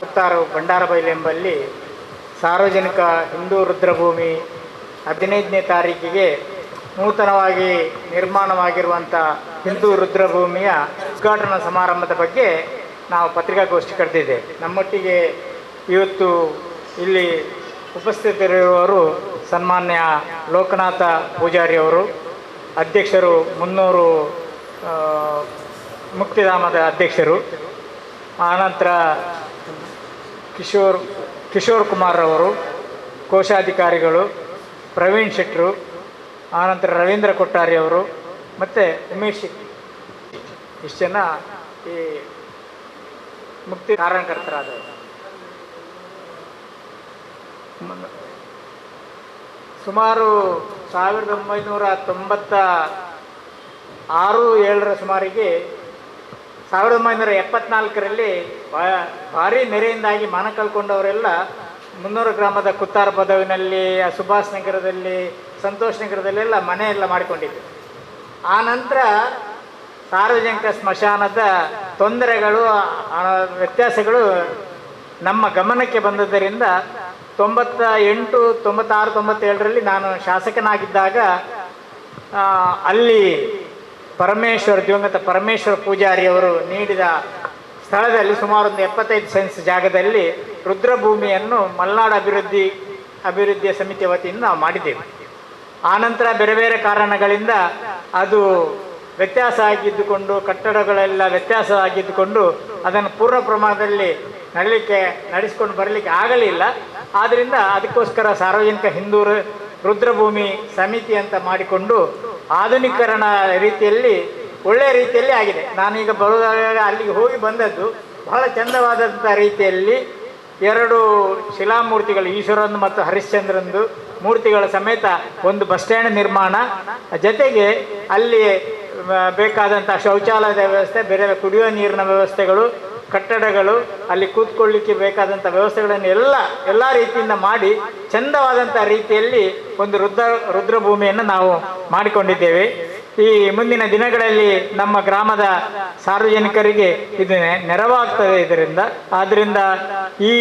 ಕುತ್ತಾರು ಬಂಡಾರಬೈಲು ಎಂಬಲ್ಲಿ ಸಾರ್ವಜನಿಕ ಹಿಂದೂ ರುದ್ರಭೂಮಿ ಹದಿನೈದನೇ ತಾರೀಕಿಗೆ ನೂತನವಾಗಿ ನಿರ್ಮಾಣವಾಗಿರುವಂಥ ಹಿಂದೂ ರುದ್ರಭೂಮಿಯ ಉದ್ಘಾಟನಾ ಸಮಾರಂಭದ ಬಗ್ಗೆ ನಾವು ಪತ್ರಿಕಾಗೋಷ್ಠಿ ಕರೆದಿದ್ದೆ ನಮ್ಮೊಟ್ಟಿಗೆ ಇವತ್ತು ಇಲ್ಲಿ ಉಪಸ್ಥಿತರಿರುವವರು ಸನ್ಮಾನ್ಯ ಲೋಕನಾಥ ಪೂಜಾರಿ ಅವರು, ಅಧ್ಯಕ್ಷರು ಮುನ್ನೂರು ಮುಕ್ತಿಧಾಮದ ಅಧ್ಯಕ್ಷರು. ಆನಂತರ ಕಿಶೋರ್ ಕಿಶೋರ್ ಕುಮಾರ್ ಅವರು ಕೋಶಾಧಿಕಾರಿಗಳು, ಪ್ರವೀಣ್ ಶೆಟ್ಟರು ಆನಂತರ ರವೀಂದ್ರ ಕೊಟ್ಟಾರಿ ಅವರು, ಮತ್ತು ಉಮೇಶ್ ಇಷ್ಟು ಜನ ಈ ಮುಕ್ತಿ ಕಾರಣಕರ್ತರಾದರು ಸುಮಾರು ಸಾವಿರದ ಒಂಬೈನೂರ ತೊಂಬತ್ತ ಆರು, ಏಳರ ಸುಮಾರಿಗೆ ಸಾವಿರದ ಒಂಬೈನೂರ ಎಪ್ಪತ್ನಾಲ್ಕರಲ್ಲಿ ಭಾರೀ ನೆರೆಯಿಂದಾಗಿ ಮನ ಕಳ್ಕೊಂಡವರೆಲ್ಲ ಮುನ್ನೂರು ಗ್ರಾಮದ ಕುತ್ತಾರ ಪದವಿನಲ್ಲಿ ಆ ಸುಭಾಷ್ ನಗರದಲ್ಲಿ, ಸಂತೋಷ್ ನಗರದಲ್ಲೆಲ್ಲ ಮನೆ ಎಲ್ಲ ಮಾಡಿಕೊಂಡಿದ್ದರು ಆ ನಂತರ ಸಾರ್ವಜನಿಕ ಸ್ಮಶಾನದ ತೊಂದರೆಗಳು ವ್ಯತ್ಯಾಸಗಳು ನಮ್ಮ ಗಮನಕ್ಕೆ ಬಂದದ್ದರಿಂದ ತೊಂಬತ್ತ ಎಂಟು ತೊಂಬತ್ತಾರು, ತೊಂಬತ್ತೇಳರಲ್ಲಿ ನಾನು ಶಾಸಕನಾಗಿದ್ದಾಗ ಅಲ್ಲಿ ಪರಮೇಶ್ವರ್, ದಿವಂಗತ ಪರಮೇಶ್ವರ ಪೂಜಾರಿಯವರು ನೀಡಿದ ಸ್ಥಳದಲ್ಲಿ ಸುಮಾರು ಒಂದು ಎಪ್ಪತ್ತೈದು ಸೆನ್ಸ್ ಜಾಗದಲ್ಲಿ ರುದ್ರಭೂಮಿಯನ್ನು ಮಲ್ನಾಡು ಅಭಿವೃದ್ಧಿ, ಅಭಿವೃದ್ಧಿಯ ಸಮಿತಿ ವತಿಯಿಂದ ನಾವು ಮಾಡಿದ್ದೇವೆ. ಆನಂತರ ಬೇರೆ ಬೇರೆ ಕಾರಣಗಳಿಂದ ಅದು ವ್ಯತ್ಯಾಸ ಆಗಿದ್ದುಕೊಂಡು, ಕಟ್ಟಡಗಳೆಲ್ಲ ವ್ಯತ್ಯಾಸ ಆಗಿದ್ದುಕೊಂಡು ಅದನ್ನು ಪೂರ್ಣ ಪ್ರಮಾಣದಲ್ಲಿ ನಡಲಿಕ್ಕೆ, ನಡೆಸ್ಕೊಂಡು ಬರಲಿಕ್ಕೆ ಆಗಲಿಲ್ಲ. ಆದ್ದರಿಂದ ಅದಕ್ಕೋಸ್ಕರ ಸಾರ್ವಜನಿಕ ಹಿಂದೂರು ರುದ್ರಭೂಮಿ ಸಮಿತಿ ಅಂತ ಮಾಡಿಕೊಂಡು ಆಧುನೀಕರಣ ರೀತಿಯಲ್ಲಿ ಒಳ್ಳೆಯ ರೀತಿಯಲ್ಲಿ ಆಗಿದೆ. ನಾನೀಗ ಬರುವಾಗ ಅಲ್ಲಿಗೆ ಹೋಗಿ ಬಂದದ್ದು ಬಹಳ ಚಂದವಾದಂಥ ರೀತಿಯಲ್ಲಿ ಎರಡು ಶಿಲಾಮೂರ್ತಿಗಳು, ಈಶ್ವರನ್ ಮತ್ತು ಹರಿಶ್ಚಂದ್ರಂದು ಮೂರ್ತಿಗಳ ಸಮೇತ ಒಂದು ಬಸ್ ಸ್ಟ್ಯಾಂಡ್ ನಿರ್ಮಾಣ. ಜೊತೆಗೆ ಅಲ್ಲಿ ಬೇಕಾದಂಥ ಶೌಚಾಲಯದ ವ್ಯವಸ್ಥೆ, ಬೇರೆ ಕುಡಿಯುವ ನೀರಿನ ವ್ಯವಸ್ಥೆಗಳು, ಕಟ್ಟಡಗಳು, ಅಲ್ಲಿ ಕೂತ್ಕೊಳ್ಳಿಕ್ಕೆ ಬೇಕಾದಂಥ ವ್ಯವಸ್ಥೆಗಳನ್ನು ಎಲ್ಲ ಎಲ್ಲ ರೀತಿಯಿಂದ ಮಾಡಿ ಚಂದವಾದಂಥ ರೀತಿಯಲ್ಲಿ ಒಂದು ರುದ್ರ, ರುದ್ರಭೂಮಿಯನ್ನು ನಾವು ಮಾಡಿಕೊಂಡಿದ್ದೇವೆ. ಈ ಮುಂದಿನ ದಿನಗಳಲ್ಲಿ ನಮ್ಮ ಗ್ರಾಮದ ಸಾರ್ವಜನಿಕರಿಗೆ ಇದು ನೆರವಾಗ್ತದೆ ಇದರಿಂದ. ಆದ್ದರಿಂದ ಈ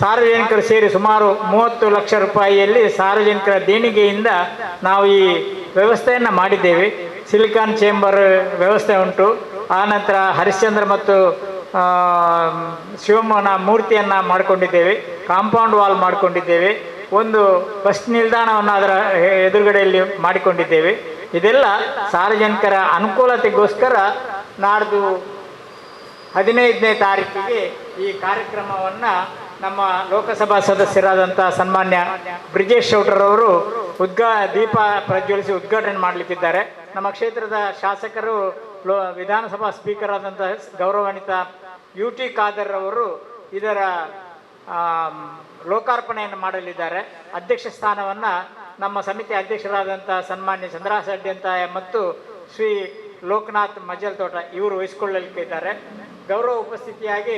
ಸಾರ್ವಜನಿಕರು ಸೇರಿ ಸುಮಾರು ಮೂವತ್ತು ಲಕ್ಷ ರೂಪಾಯಿಯಲ್ಲಿ ಸಾರ್ವಜನಿಕರ ದೇಣಿಗೆಯಿಂದ ನಾವು ಈ ವ್ಯವಸ್ಥೆಯನ್ನು ಮಾಡಿದ್ದೇವೆ. ಸಿಲಿಕಾನ್ ಚೇಂಬರ್ ವ್ಯವಸ್ಥೆ ಉಂಟು. ಆನಂತರ ಹರಿಶ್ಚಂದ್ರ ಮತ್ತು ಶಿವಮ್ಮನ ಮೂರ್ತಿಯನ್ನು ಮಾಡಿಕೊಂಡಿದ್ದೇವೆ. ಕಾಂಪೌಂಡ್ ವಾಲ್ ಮಾಡಿಕೊಂಡಿದ್ದೇವೆ. ಒಂದು ಬಸ್ ನಿಲ್ದಾಣವನ್ನು ಅದರ ಎದುರುಗಡೆಯಲ್ಲಿ ಮಾಡಿಕೊಂಡಿದ್ದೇವೆ. ಇದೆಲ್ಲ ಸಾರ್ವಜನಿಕರ ಅನುಕೂಲತೆಗೋಸ್ಕರ ನಾಡ್ದು ಹದಿನೈದನೇ ತಾರೀಕಿಗೆ ಈ ಕಾರ್ಯಕ್ರಮವನ್ನು ನಮ್ಮ ಲೋಕಸಭಾ ಸದಸ್ಯರಾದಂಥ ಸನ್ಮಾನ್ಯ ಬ್ರಿಜೇಶ್ ಶೌಟರ್ ಅವರು ಉದ್ಘಾ ದೀಪ ಪ್ರಜ್ವಲಿಸಿ ಉದ್ಘಾಟನೆ ಮಾಡಲಿಕ್ಕಿದ್ದಾರೆ. ನಮ್ಮ ಕ್ಷೇತ್ರದ ಶಾಸಕರು ಲೋ ವಿಧಾನಸಭಾ ಸ್ಪೀಕರ್ ಆದಂಥ ಗೌರವಾನ್ವಿತ ಯು ಟಿ ಖಾದರ್ ಅವರು ಇದರ ಲೋಕಾರ್ಪಣೆಯನ್ನು ಮಾಡಲಿದ್ದಾರೆ. ಅಧ್ಯಕ್ಷ ಸ್ಥಾನವನ್ನು ನಮ್ಮ ಸಮಿತಿ ಅಧ್ಯಕ್ಷರಾದಂಥ ಸನ್ಮಾನ್ಯ ಚಂದ್ರಾಸ ರೆಡ್ಡಿ ಅಂತ ಮತ್ತು ಶ್ರೀ ಲೋಕನಾಥ್ ಮಜಲ್ತೋಟ ತೋಟ ಇವರು ವಹಿಸಿಕೊಳ್ಳಲಿಕ್ಕಿದ್ದಾರೆ. ಗೌರವ ಉಪಸ್ಥಿತಿಯಾಗಿ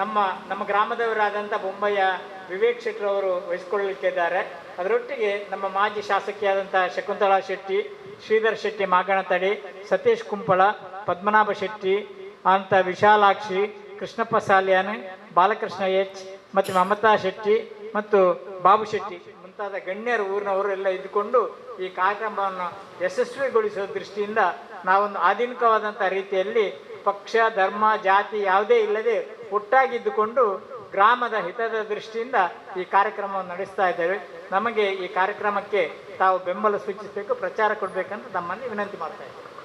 ನಮ್ಮ ನಮ್ಮ ಗ್ರಾಮದವರಾದಂಥ ಬೊಂಬಯ್ಯ ವಿವೇಕ್ ಶೆಟ್ಟಿ ಅವರು ವಹಿಸಿಕೊಳ್ಳಲಿಕ್ಕಿದ್ದಾರೆ. ಅದರೊಟ್ಟಿಗೆ ನಮ್ಮ ಮಾಜಿ ಶಾಸಕಿಯಾದಂಥ ಶಕುಂತಳಾ ಶೆಟ್ಟಿ, ಶ್ರೀಧರ್ ಶೆಟ್ಟಿ ಮಾಗಣತಡಿ, ಸತೀಶ್ ಕುಂಪಳ, ಪದ್ಮನಾಭ ಶೆಟ್ಟಿ, ಅಂತ ವಿಶಾಲಾಕ್ಷಿ, ಕೃಷ್ಣಪ್ಪ ಸಾಲ್ಯಾನ್, ಬಾಲಕೃಷ್ಣ ಎಚ್ ಮತ್ತು ಮಮತಾ ಶೆಟ್ಟಿ ಮತ್ತು ಬಾಬು ಶೆಟ್ಟಿ ಮುಂತಾದ ಗಣ್ಯರು ಊರಿನವರು ಎಲ್ಲ ಇದ್ದುಕೊಂಡು ಈ ಕಾರ್ಯಕ್ರಮವನ್ನು ಯಶಸ್ವಿಗೊಳಿಸುವ ದೃಷ್ಟಿಯಿಂದ ನಾವೊಂದು ಆಧುನಿಕವಾದಂಥ ರೀತಿಯಲ್ಲಿ ಪಕ್ಷ, ಧರ್ಮ, ಜಾತಿ ಯಾವುದೇ ಇಲ್ಲದೆ ಒಟ್ಟಾಗಿದ್ದುಕೊಂಡು ಗ್ರಾಮದ ಹಿತದ ದೃಷ್ಟಿಯಿಂದ ಈ ಕಾರ್ಯಕ್ರಮವನ್ನು ನಡೆಸ್ತಾ ಇದ್ದೇವೆ. ನಮಗೆ ಈ ಕಾರ್ಯಕ್ರಮಕ್ಕೆ ತಾವು ಬೆಂಬಲ ಸೂಚಿಸಬೇಕು, ಪ್ರಚಾರ ಕೊಡಬೇಕಂತ ನಮ್ಮಲ್ಲಿ ವಿನಂತಿ ಮಾಡ್ತಾ ಇದ್ದೇವೆ.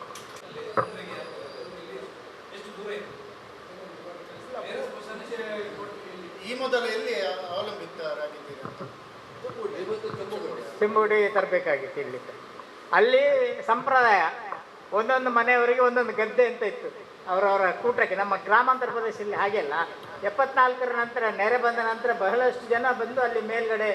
ಈ ಮೊದಲು ಎಲ್ಲಿ ಸಿಂಬುಡಿ ತರಬೇಕಾಗಿತ್ತು ಇಲ್ಲಿ. ಅಲ್ಲಿ ಸಂಪ್ರದಾಯ, ಒಂದೊಂದು ಮನೆಯವರಿಗೆ ಒಂದೊಂದು ಗದ್ದೆ ಅಂತ ಇತ್ತು. ಅವರವರ ಕೂಟಕ್ಕೆ, ನಮ್ಮ ಗ್ರಾಮಾಂತರ ಪ್ರದೇಶದಲ್ಲಿ ಹಾಗೆಲ್ಲ ಎಪ್ಪತ್ನಾಲ್ಕರ ನಂತರ, ನೆರೆ ಬಂದ ನಂತರ ಬಹಳಷ್ಟು ಜನ ಬಂದು ಅಲ್ಲಿ ಮೇಲ್ಗಡೆ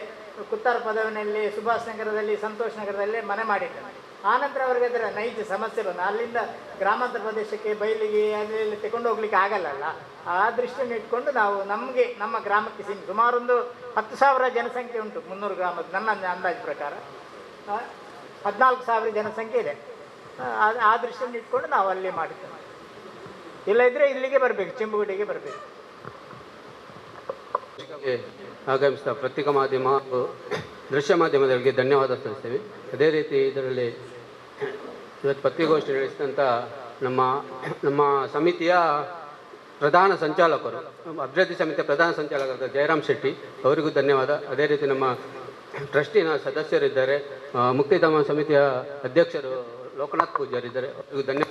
ಕುತ್ತಾರ ಪದವಿನಲ್ಲಿ, ಸುಭಾಷ್ ನಗರದಲ್ಲಿ, ಸಂತೋಷ್ ನಗರದಲ್ಲಿ ಮನೆ ಮಾಡಿದ್ದಾರೆ ಆನಂತರ ಅವರಿಗೆ ಅದರ ನೈಜ ಸಮಸ್ಯೆ ಬಂದು ಅಲ್ಲಿಂದ ಗ್ರಾಮಾಂತರ ಪ್ರದೇಶಕ್ಕೆ ಬಯಲಿಗೆ ಅಲ್ಲಿ ತಗೊಂಡು ಹೋಗ್ಲಿಕ್ಕೆ ಆಗಲ್ಲಲ್ಲ. ಆ ದೃಷ್ಟಿಯನ್ನು ಇಟ್ಕೊಂಡು ನಾವು ನಮಗೆ ನಮ್ಮ ಗ್ರಾಮಕ್ಕೆ ಸಿಮ್ ಸುಮಾರೊಂದು ಹತ್ತು ಸಾವಿರ ಜನಸಂಖ್ಯೆ ಉಂಟು ಮುನ್ನೂರು ಗ್ರಾಮದ ನನ್ನ ಅಂದಾಜು ಪ್ರಕಾರ. ಹದಿನಾಲ್ಕು ಸಾವಿರ ಜನಸಂಖ್ಯೆ ಇದೆ. ಆ, ದೃಷ್ಟಿಯನ್ನು ಇಟ್ಕೊಂಡು ನಾವು ಅಲ್ಲಿ ಮಾಡ್ತೇವೆ ಇಲ್ಲ ಇದ್ರೆ ಇಲ್ಲಿಗೆ ಬರಬೇಕು ಚಿಂಬುಗುಡಿಗೆ ಬರಬೇಕು. ಆಗಮಿಸಿದ ಪತ್ರಿಕಾ ಮಾಧ್ಯಮ ದೃಶ್ಯ ಮಾಧ್ಯಮದವರಿಗೆ ಧನ್ಯವಾದ ಸಲ್ಲಿಸ್ತೇವೆ. ಅದೇ ರೀತಿ ಇದರಲ್ಲಿ ಇವತ್ತು ಪತ್ರಿಕಾಗೋಷ್ಠಿ ನಡೆಸಿದಂಥ ನಮ್ಮ ನಮ್ಮ ಸಮಿತಿಯ ಪ್ರಧಾನ ಸಂಚಾಲಕರು ಅಭಿವೃದ್ಧಿ ಸಮಿತಿಯ ಪ್ರಧಾನ ಸಂಚಾಲಕರಾದ ಜಯರಾಮ್ ಶೆಟ್ಟಿ, ಅವರಿಗೂ ಧನ್ಯವಾದ. ಅದೇ ರೀತಿ ನಮ್ಮ ಟ್ರಸ್ಟಿನ ಸದಸ್ಯರಿದ್ದಾರೆ. ಮುಕ್ತಿಧಾಮ ಸಮಿತಿಯ ಅಧ್ಯಕ್ಷರು ಲೋಕನಾಥ್ ಪೂಜಾರಿದ್ದಾರೆ. ಅವರಿಗೂ ಧನ್ಯವಾದ.